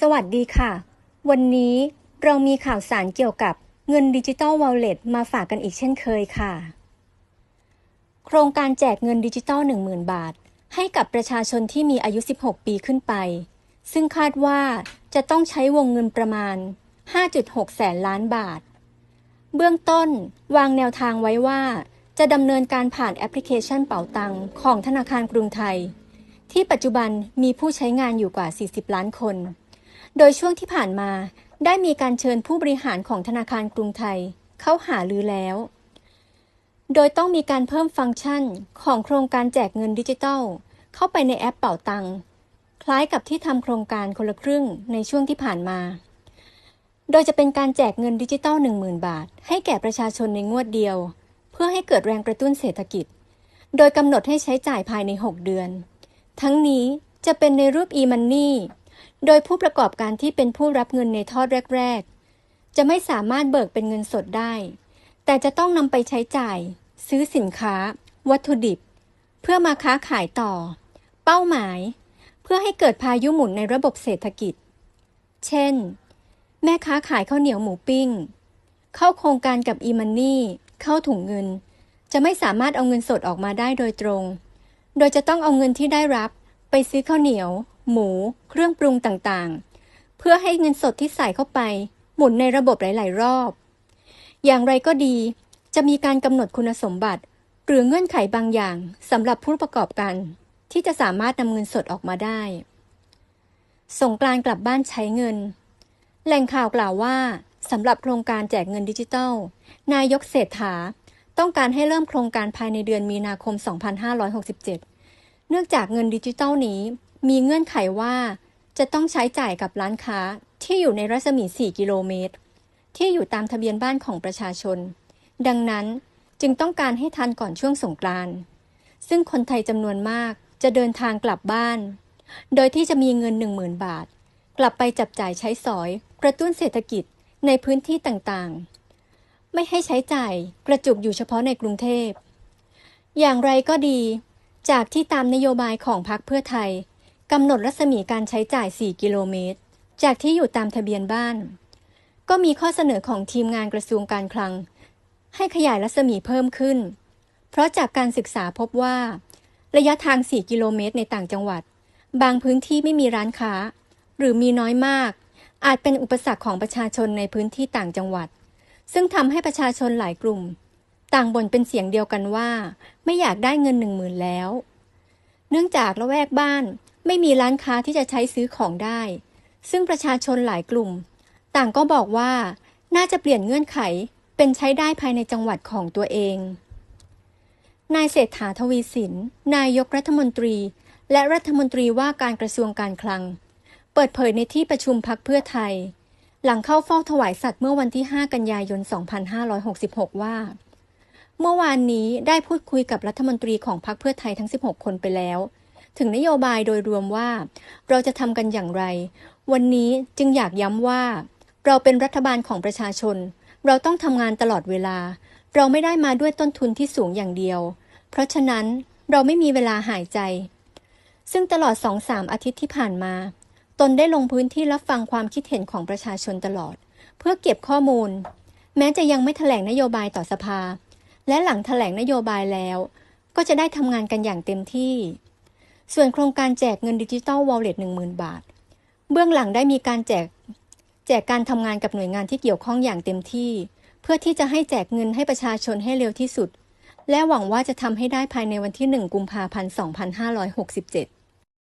สวัสดีค่ะ วันนี้เรามีข่าวสารเกี่ยวกับเงินดิจิตอลวอลเล็ตมาฝากกันอีกเช่นเคยค่ะ โครงการแจกเงินดิจิตอล10,000 บาท ให้กับประชาชนที่มีอายุ 16 ปีขึ้นไป ซึ่งคาดว่าจะต้องใช้วงเงินประมาณ 5.6 แสนล้านบาท เบื้องต้นวางแนวทางไว้ว่า จะดำเนินการผ่านแอปพลิเคชันเป๋าตังของธนาคารกรุงไทย ที่ปัจจุบันมีผู้ใช้งานอยู่กว่า 40 ล้านคน โดยช่วงที่ผ่านมาได้มีการเชิญผู้บริหารของธนาคารกรุงไทย เข้าหาลือแล้ว โดยต้องมีการเพิ่มฟังก์ชันของโครงการแจกเงินดิจิทัล เข้าไปในแอปเป๋าตัง คล้ายกับที่ทำโครงการคนละครึ่งในช่วงที่ผ่านมา โดยจะเป็นการแจกเงินดิจิทัล10,000 บาท ให้แก่ประชาชนในงวดเดียว เพื่อให้เกิดแรงกระตุ้นเศรษฐกิจ โดยกำหนดให้ใช้จ่ายภายใน 6 เดือน ทั้งนี้จะเป็นในรูป e-money โดยผู้ประกอบการที่เป็นผู้รับเงินในทอดแรก ๆ จะไม่สามารถเบิกเป็นเงินสดได้ แต่จะต้องนำไปใช้จ่าย ซื้อสินค้า วัตถุดิบ เพื่อมาค้าขายต่อ เป้าหมาย เพื่อให้เกิดพายุหมุนในระบบเศรษฐกิจ เช่น แม่ค้าขายข้าวเหนียวหมูปิ้ง เข้าโครงการกับ e-money เข้าถุงเงิน จะไม่สามารถเอาเงินสดออกมาได้โดยตรง โดยจะต้องเอาเงินที่ได้รับไปซื้อข้าวเหนียว หมู เครื่องปรุงต่างๆ เพื่อให้เงินสดที่ใส่เข้าไป หมุนในระบบหลาย ๆ รอบ อย่างไรก็ดี จะมีการกำหนดคุณสมบัติ หรือเงื่อนไขบางอย่างสำหรับผู้ประกอบการ ที่จะสามารถนำเงินสดออกมาได้ สงกรานกลับบ้านใช้เงิน แหล่งข่าวกล่าวว่าสำหรับโครงการแจกเงินดิจิทัล นายกเศรษฐาต้องการให้เริ่มโครงการภายในเดือนมีนาคม 2567 เนื่องจากเงินดิจิทัลนี้ มีเงื่อนไขว่าจะต้องใช้จ่ายกับร้านค้าที่อยู่ในรัศมี 4 กิโลเมตร ที่อยู่ตามทะเบียนบ้านของประชาชน ดังนั้นจึงต้องการให้ทันก่อนช่วงสงกรานต์ซึ่งคนไทยจำนวนมากจะเดินทางกลับบ้าน โดยที่จะมีเงิน 10,000 บาท กลับไปจับจ่ายใช้สอย กระตุ้นเศรษฐกิจในพื้นที่ต่างๆ ไม่ให้ใช้จ่ายกระจุกอยู่เฉพาะในกรุงเทพ อย่างไรก็ดี จากที่ตามนโยบายของพรรคเพื่อไทย กำหนดรัศมีการใช้จ่าย 4 กิโลเมตร จากที่อยู่ตามทะเบียนบ้าน ก็มีข้อเสนอของทีมงานกระทรวงการคลัง ให้ขยายรัศมีเพิ่มขึ้น เพราะจากการศึกษาพบว่า ระยะทาง 4 กิโลเมตรในต่างจังหวัด บางพื้นที่ไม่มีร้านค้า หรือมีน้อยมาก อาจเป็นอุปสรรคของประชาชนในพื้นที่ต่างจังหวัด ซึ่งทำให้ประชาชนหลายกลุ่ม ต่างบ่นเป็นเสียงเดียวกันว่า ไม่อยากได้เงินหนึ่งหมื่นแล้ว เนื่องจากละแวกบ้าน ไม่มีร้านค้าที่จะใช้ซื้อของได้ ซึ่งประชาชนหลายกลุ่ม ต่างก็บอกว่าน่าจะเปลี่ยนเงื่อนไขเป็นใช้ได้ภายในจังหวัดของตัวเอง นายเศรษฐาทวีสิน นายกรัฐมนตรี และรัฐมนตรีว่าการกระทรวงการคลัง เปิดเผยในที่ประชุมพักเพื่อไทย หลังเข้าเฝ้าถวายสัตว์เมื่อวันที่ 5 กันยายน 2566 ว่า เมื่อวานนี้ได้พูดคุยกับรัฐมนตรีของพรรคเพื่อไทยทั้ง 16 คนไปแล้ว ถึงนโยบายโดยรวมว่า เราจะทำกันอย่างไร วันนี้จึงอยากย้ำว่า เราเป็นรัฐบาลของประชาชน เราต้องทำงานตลอดเวลา เราไม่ได้มาด้วยต้นทุนที่สูงอย่างเดียว เพราะฉะนั้นเราไม่มีเวลาหายใจ ซึ่งตลอดสองสามอาทิตย์ที่ผ่านมา ตนได้ลงพื้นที่รับฟังความคิดเห็นของประชาชนตลอด เพื่อเก็บข้อมูล แม้จะยังไม่แถลงนโยบายต่อสภา และหลังแถลงนโยบายแล้ว ก็จะได้ทำงานกันอย่างเต็มที่ ส่วนโครงการแจกเงินดิจิตอลวอลเล็ตหนึ่งหมื่นบาท เบื้องหลังได้มีการแจกแจกการทำงานกับหน่วยงานที่เกี่ยวข้องอย่างเต็มที่ เพื่อที่จะให้แจกเงินให้ประชาชนให้เร็วที่สุด และหวังว่าจะทำให้ได้ภายในวันที่ 1 กุมภาพันธ์ 2567